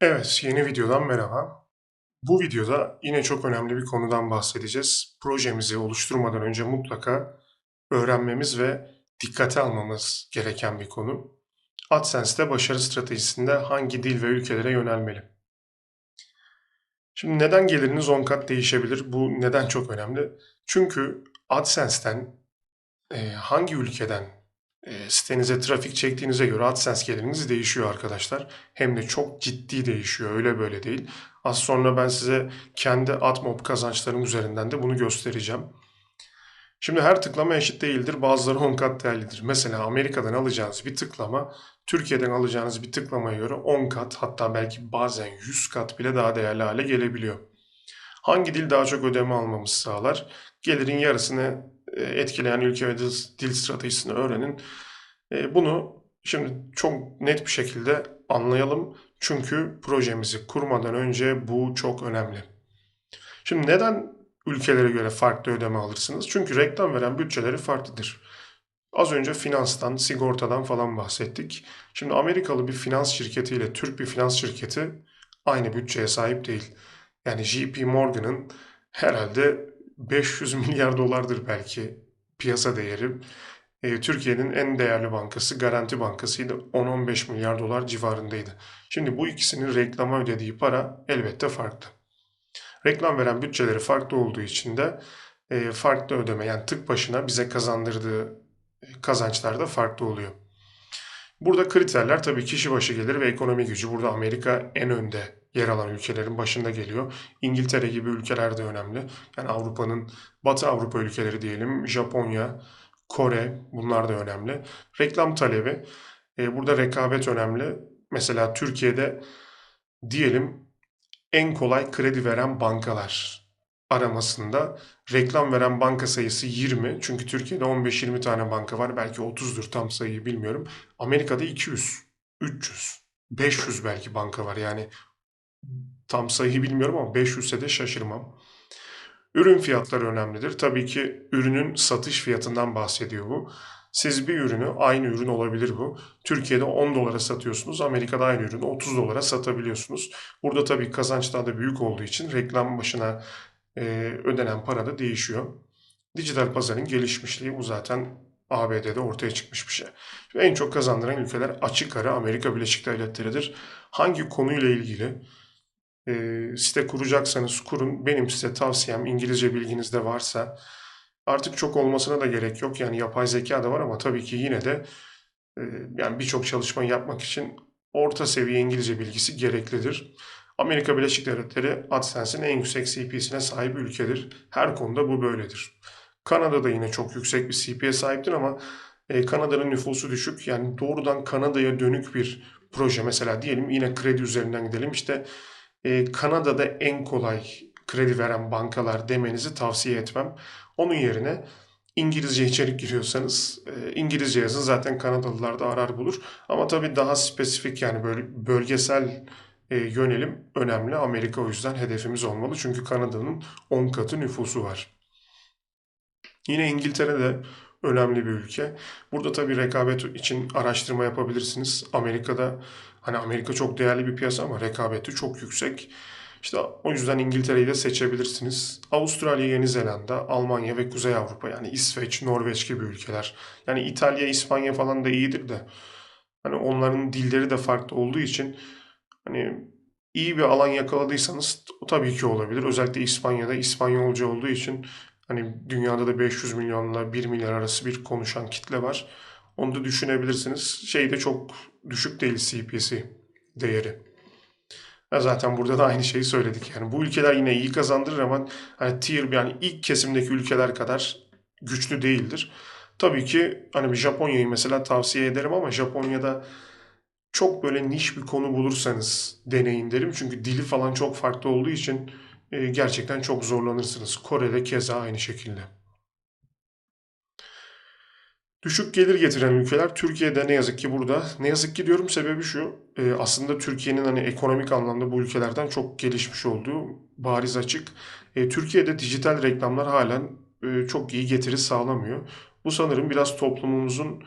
Evet, yeni videodan merhaba. Bu videoda yine çok önemli bir konudan bahsedeceğiz. Projemizi oluşturmadan önce mutlaka öğrenmemiz ve dikkate almamız gereken bir konu. AdSense'de başarı stratejisinde hangi dil ve ülkelere yönelmeli? Şimdi neden geliriniz 10 kat değişebilir? Bu neden çok önemli? Çünkü AdSense'ten hangi ülkeden sitenize trafik çektiğinize göre AdSense geliriniz değişiyor arkadaşlar. Hem de çok ciddi değişiyor. Öyle böyle değil. Az sonra ben size kendi AdMob kazançlarım üzerinden de bunu göstereceğim. Şimdi her tıklama eşit değildir. Bazıları 10 kat değerlidir. Mesela Amerika'dan alacağınız bir tıklama Türkiye'den alacağınız bir tıklamaya göre 10 kat hatta belki bazen 100 kat bile daha değerli hale gelebiliyor. Hangi dil daha çok ödeme almamızı sağlar? Gelirin yarısını etkileyen ülke ve dil stratejisini öğrenin. E, bunu şimdi çok net bir şekilde anlayalım. Çünkü projemizi kurmadan önce bu çok önemli. Şimdi neden ülkelere göre farklı ödeme alırsınız? Çünkü reklam veren bütçeleri farklıdır. Az önce finanstan, sigortadan falan bahsettik. Şimdi Amerikalı bir finans şirketiyle Türk bir finans şirketi aynı bütçeye sahip değil. Yani JP Morgan'ın herhalde 500 milyar dolardır belki piyasa değeri. E, Türkiye'nin en değerli bankası Garanti Bankası'ydı. 10-15 milyar dolar civarındaydı. Şimdi bu ikisinin reklama ödediği para elbette farklı. Reklam veren bütçeleri farklı olduğu için de e, farklı ödeme yani tık başına bize kazandırdığı kazançlar da farklı oluyor. Burada kriterler tabii kişi başı gelir ve ekonomi gücü. Burada Amerika en önde yer alan ülkelerin başında geliyor. İngiltere gibi ülkeler de önemli. Yani Avrupa'nın Batı Avrupa ülkeleri diyelim, Japonya, Kore bunlar da önemli. Reklam talebi. E, burada rekabet önemli. Mesela Türkiye'de diyelim en kolay kredi veren bankalar aramasında reklam veren banka sayısı 20. Çünkü Türkiye'de 15-20 tane banka var. Belki 30'dur tam sayıyı bilmiyorum. Amerika'da 200, 300, 500 belki banka var. Yani tam sayıyı bilmiyorum ama 500'se de şaşırmam. Ürün fiyatları önemlidir. Tabii ki ürünün satış fiyatından bahsediyor bu. Siz bir ürünü, aynı ürün olabilir bu. Türkiye'de 10 dolara satıyorsunuz, Amerika'da aynı ürünü 30 dolara satabiliyorsunuz. Burada tabii kazanç daha da büyük olduğu için reklam başına e, ödenen para da değişiyor. Dijital pazarın gelişmişliği bu zaten ABD'de ortaya çıkmış bir şey. En çok kazandıran ülkeler açık ara Amerika Birleşik Devletleri'dir. Hangi konuyla ilgili e, site kuracaksanız kurun. Benim size tavsiyem İngilizce bilginiz de varsa artık çok olmasına da gerek yok. Yani yapay zeka da var ama tabii ki yine de e, yani birçok çalışma yapmak için orta seviye İngilizce bilgisi gereklidir. Amerika Birleşik Devletleri AdSense'in en yüksek CP'sine sahip ülkedir. Her konuda bu böyledir. Kanada da yine çok yüksek bir CP'ye sahiptir ama e, Kanada'nın nüfusu düşük. Yani doğrudan Kanada'ya dönük bir proje mesela diyelim yine kredi üzerinden gidelim. İşte e, Kanada'da en kolay kredi veren bankalar demenizi tavsiye etmem. Onun yerine İngilizce içerik giriyorsanız e, İngilizce yazın zaten Kanadalılar da arar bulur. Ama tabii daha spesifik yani böyle bölgesel e, yönelim önemli. Amerika o yüzden hedefimiz olmalı. Çünkü Kanada'nın 10 katı nüfusu var. Yine İngiltere de önemli bir ülke. Burada tabii rekabet için araştırma yapabilirsiniz. Amerika'da hani Amerika çok değerli bir piyasa ama rekabeti çok yüksek. İşte o yüzden İngiltere'yi de seçebilirsiniz. Avustralya, Yeni Zelanda, Almanya ve Kuzey Avrupa yani İsveç, Norveç gibi ülkeler. Yani İtalya, İspanya falan da iyidir de hani onların dilleri de farklı olduğu için hani iyi bir alan yakaladıysanız o tabii ki olabilir. Özellikle İspanya'da İspanyolca olduğu için hani dünyada da 500 milyonla 1 milyar arası bir konuşan kitle var. Onu da düşünebilirsiniz. Şey de çok düşük değil CPC değeri. Zaten burada da aynı şeyi söyledik. Yani bu ülkeler yine iyi kazandırır ama hani tier yani ilk kesimdeki ülkeler kadar güçlü değildir. Tabii ki hani bir Japonya'yı mesela tavsiye ederim ama Japonya'da çok böyle niş bir konu bulursanız deneyin derim. Çünkü dili falan çok farklı olduğu için e, gerçekten çok zorlanırsınız. Kore'de keza aynı şekilde. Düşük gelir getiren ülkeler Türkiye'de ne yazık ki burada. Ne yazık ki diyorum sebebi şu. E, aslında Türkiye'nin hani ekonomik anlamda bu ülkelerden çok gelişmiş olduğu bariz açık. E, Türkiye'de dijital reklamlar halen e, çok iyi getiri sağlamıyor. Bu sanırım biraz toplumumuzun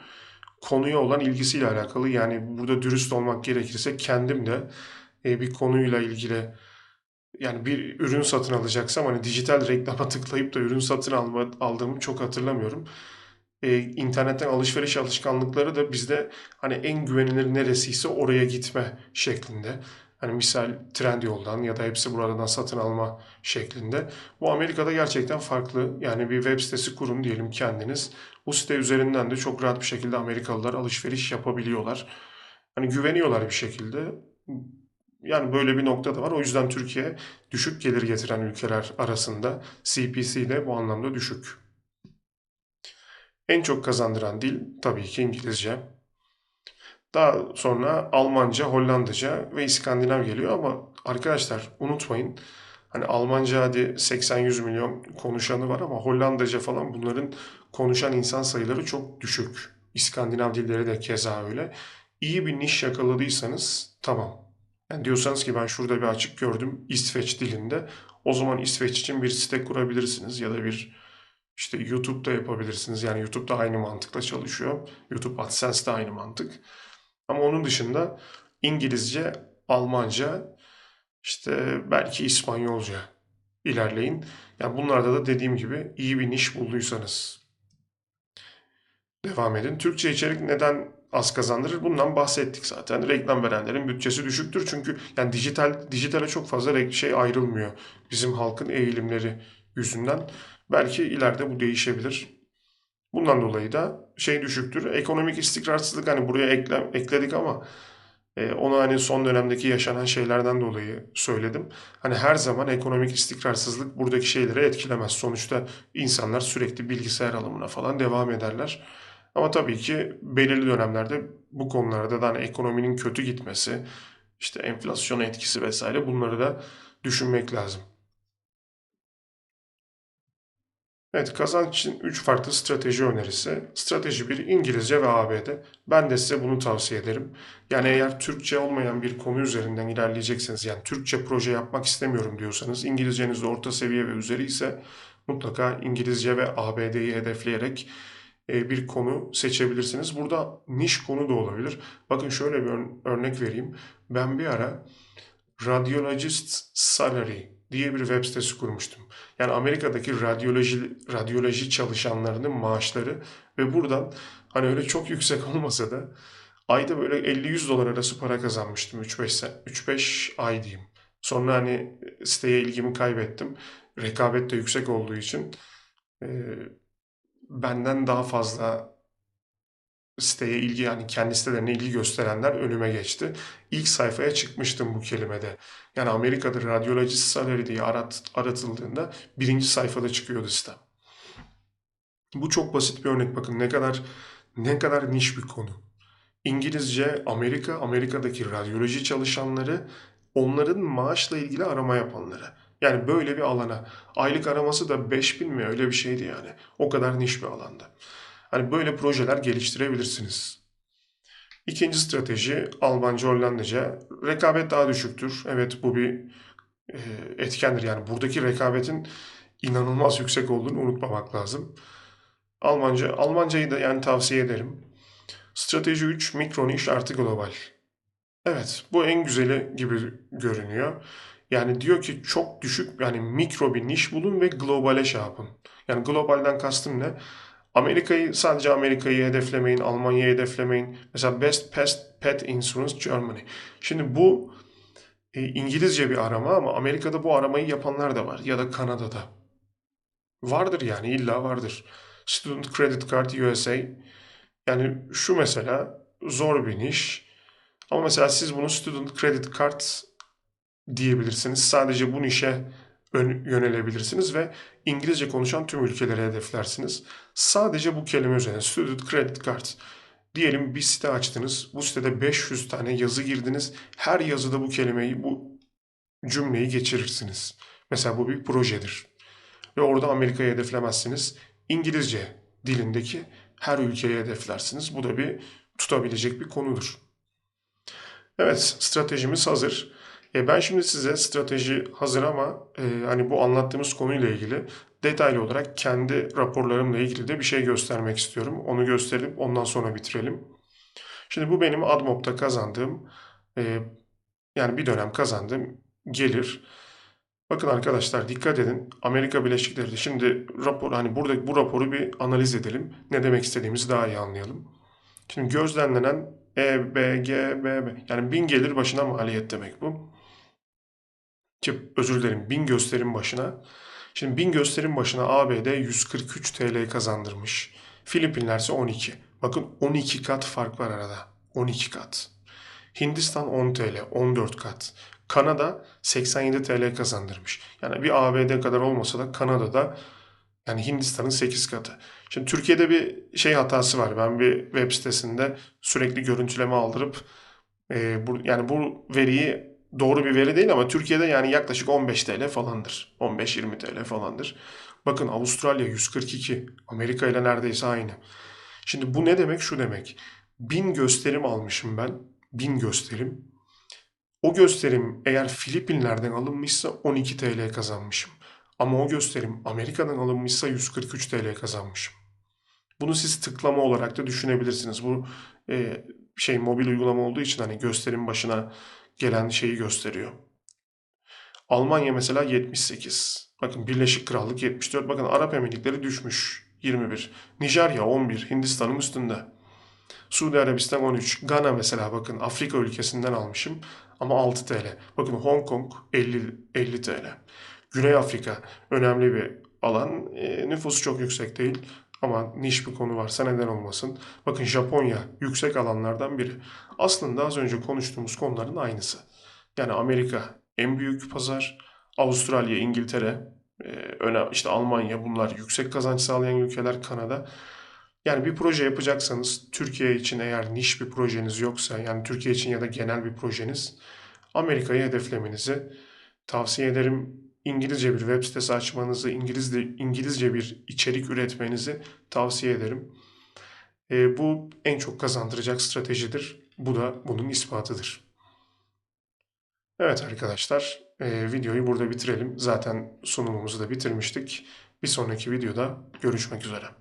konuya olan ilgisiyle alakalı. Yani burada dürüst olmak gerekirse kendim de e, bir konuyla ilgili yani bir ürün satın alacaksam hani dijital reklama tıklayıp da ürün satın alma, aldığımı çok hatırlamıyorum. E, internetten alışveriş alışkanlıkları da bizde hani en güvenilir neresiyse oraya gitme şeklinde. Hani misal Trendyol'dan ya da hepsi buradan satın alma şeklinde. Bu Amerika'da gerçekten farklı. Yani bir web sitesi kurun diyelim kendiniz. Bu site üzerinden de çok rahat bir şekilde Amerikalılar alışveriş yapabiliyorlar. Hani güveniyorlar bir şekilde. Yani böyle bir nokta da var. O yüzden Türkiye düşük gelir getiren ülkeler arasında CPC de bu anlamda düşük. En çok kazandıran dil tabii ki İngilizce. Daha sonra Almanca, Hollandaca ve İskandinav geliyor ama arkadaşlar unutmayın hani Almanca hadi 80-100 milyon konuşanı var ama Hollandaca falan bunların konuşan insan sayıları çok düşük. İskandinav dilleri de keza öyle. İyi bir niş yakaladıysanız tamam. Yani diyorsanız ki ben şurada bir açık gördüm İsveç dilinde. O zaman İsveç için bir site kurabilirsiniz ya da bir işte YouTube'da yapabilirsiniz. Yani YouTube'da aynı mantıkla çalışıyor. YouTube AdSense de aynı mantık. Ama onun dışında İngilizce, Almanca, işte belki İspanyolca ilerleyin. Yani bunlarda da dediğim gibi iyi bir niş bulduysanız devam edin. Türkçe içerik neden az kazandırır? Bundan bahsettik zaten. Reklam verenlerin bütçesi düşüktür. Çünkü yani dijital dijitale çok fazla şey ayrılmıyor. Bizim halkın eğilimleri yüzünden. Belki ileride bu değişebilir. Bundan dolayı da şey düşüktür. Ekonomik istikrarsızlık hani buraya ekle, ekledik ama e, onu hani son dönemdeki yaşanan şeylerden dolayı söyledim. Hani her zaman ekonomik istikrarsızlık buradaki şeyleri etkilemez. Sonuçta insanlar sürekli bilgisayar alımına falan devam ederler. Ama tabii ki belirli dönemlerde bu konularda da hani ekonominin kötü gitmesi, işte enflasyon etkisi vesaire bunları da düşünmek lazım. Evet, kazanç için 3 farklı strateji önerisi. Strateji 1 İngilizce ve ABD. Ben de size bunu tavsiye ederim. Yani eğer Türkçe olmayan bir konu üzerinden ilerleyecekseniz, yani Türkçe proje yapmak istemiyorum diyorsanız, İngilizceniz de orta seviye ve üzeri ise mutlaka İngilizce ve ABD'yi hedefleyerek e, bir konu seçebilirsiniz. Burada niş konu da olabilir. Bakın şöyle bir örnek vereyim. Ben bir ara Radiologist Salary diye bir web sitesi kurmuştum. Yani Amerika'daki radyoloji radyoloji çalışanlarının maaşları ve buradan hani öyle çok yüksek olmasa da ayda böyle 50-100 dolar arası para kazanmıştım 3-5 3-5 ay diyeyim. Sonra hani siteye ilgimi kaybettim. Rekabet de yüksek olduğu için e, benden daha fazla siteye ilgi yani kendi sitelerine ilgi gösterenler önüme geçti. İlk sayfaya çıkmıştım bu kelimede. Yani Amerika'da radyoloji salary diye arat, aratıldığında birinci sayfada çıkıyordu site. Bu çok basit bir örnek bakın ne kadar ne kadar niş bir konu. İngilizce Amerika, Amerika'daki radyoloji çalışanları onların maaşla ilgili arama yapanları. Yani böyle bir alana. Aylık araması da 5000 mi öyle bir şeydi yani. O kadar niş bir alanda. Hani böyle projeler geliştirebilirsiniz. İkinci strateji Almanca, Hollandaca. Rekabet daha düşüktür. Evet bu bir e, etkendir. Yani buradaki rekabetin inanılmaz yüksek olduğunu unutmamak lazım. Almanca, Almancayı da yani tavsiye ederim. Strateji 3 mikro niş artı global. Evet bu en güzeli gibi görünüyor. Yani diyor ki çok düşük yani mikro bir niş bulun ve globale şey yapın. Yani globalden kastım ne? Amerika'yı sadece Amerika'yı hedeflemeyin, Almanya'yı hedeflemeyin. Mesela Best Pest Pet Insurance Germany. Şimdi bu e, İngilizce bir arama ama Amerika'da bu aramayı yapanlar da var ya da Kanada'da. Vardır yani illa vardır. Student Credit Card USA. Yani şu mesela zor bir niş. Ama mesela siz bunu Student Credit Card diyebilirsiniz. Sadece bu nişe yönelebilirsiniz ve İngilizce konuşan tüm ülkeleri hedeflersiniz. Sadece bu kelime üzerine Student Credit Card. Diyelim bir site açtınız. Bu sitede 500 tane yazı girdiniz. Her yazıda bu kelimeyi, bu cümleyi geçirirsiniz. Mesela bu bir projedir. Ve orada Amerika'yı hedeflemezsiniz. İngilizce dilindeki her ülkeyi hedeflersiniz. Bu da bir tutabilecek bir konudur. Evet, stratejimiz hazır. E ben şimdi size strateji hazır ama e, hani bu anlattığımız konuyla ilgili detaylı olarak kendi raporlarımla ilgili de bir şey göstermek istiyorum. Onu gösterip ondan sonra bitirelim. Şimdi bu benim AdMob'da kazandığım e, Yani bir dönem kazandım gelir. Bakın arkadaşlar dikkat edin. Amerika Birleşik Devletleri. Şimdi rapor hani burada bu raporu bir analiz edelim. Ne demek istediğimizi daha iyi anlayalım. Şimdi gözlemlenen E, B, G, B, B. Yani bin gelir başına maliyet demek bu. Ki özür dilerim bin gösterim başına. Şimdi bin gösterim başına ABD 143 TL kazandırmış. Filipinler ise 12. Bakın 12 kat fark var arada. 12 kat. Hindistan 10 TL, 14 kat. Kanada 87 TL kazandırmış. Yani bir ABD kadar olmasa da Kanada'da yani Hindistan'ın 8 katı. Şimdi Türkiye'de bir şey hatası var. Ben bir web sitesinde sürekli görüntüleme aldırıp e, bu, yani bu veriyi doğru bir veri değil ama Türkiye'de yani yaklaşık 15 TL falandır. 15-20 TL falandır. Bakın Avustralya 142. Amerika ile neredeyse aynı. Şimdi bu ne demek? Şu demek. 1000 gösterim almışım ben. 1000 gösterim. O gösterim eğer Filipinler'den alınmışsa 12 TL kazanmışım. Ama o gösterim Amerika'dan alınmışsa 143 TL kazanmışım. Bunu siz tıklama olarak da düşünebilirsiniz. Bu e, şey mobil uygulama olduğu için hani gösterim başına gelen şeyi gösteriyor. Almanya mesela 78. Bakın Birleşik Krallık 74. Bakın Arap Emirlikleri düşmüş 21. Nijerya 11. Hindistan'ın üstünde. Suudi Arabistan 13. Gana mesela bakın Afrika ülkesinden almışım ama 6 TL. Bakın Hong Kong 50, 50 TL. Güney Afrika önemli bir alan. E, nüfusu çok yüksek değil ama niş bir konu varsa neden olmasın. Bakın Japonya yüksek alanlardan biri. Aslında az önce konuştuğumuz konuların aynısı. Yani Amerika en büyük pazar, Avustralya, İngiltere, e, işte Almanya bunlar yüksek kazanç sağlayan ülkeler, Kanada. Yani bir proje yapacaksanız Türkiye için eğer niş bir projeniz yoksa yani Türkiye için ya da genel bir projeniz Amerika'yı hedeflemenizi tavsiye ederim. İngilizce bir web sitesi açmanızı, İngilizce, İngilizce bir içerik üretmenizi tavsiye ederim. E, bu en çok kazandıracak stratejidir. Bu da bunun ispatıdır. Evet arkadaşlar, e, videoyu burada bitirelim. Zaten sunumumuzu da bitirmiştik. Bir sonraki videoda görüşmek üzere.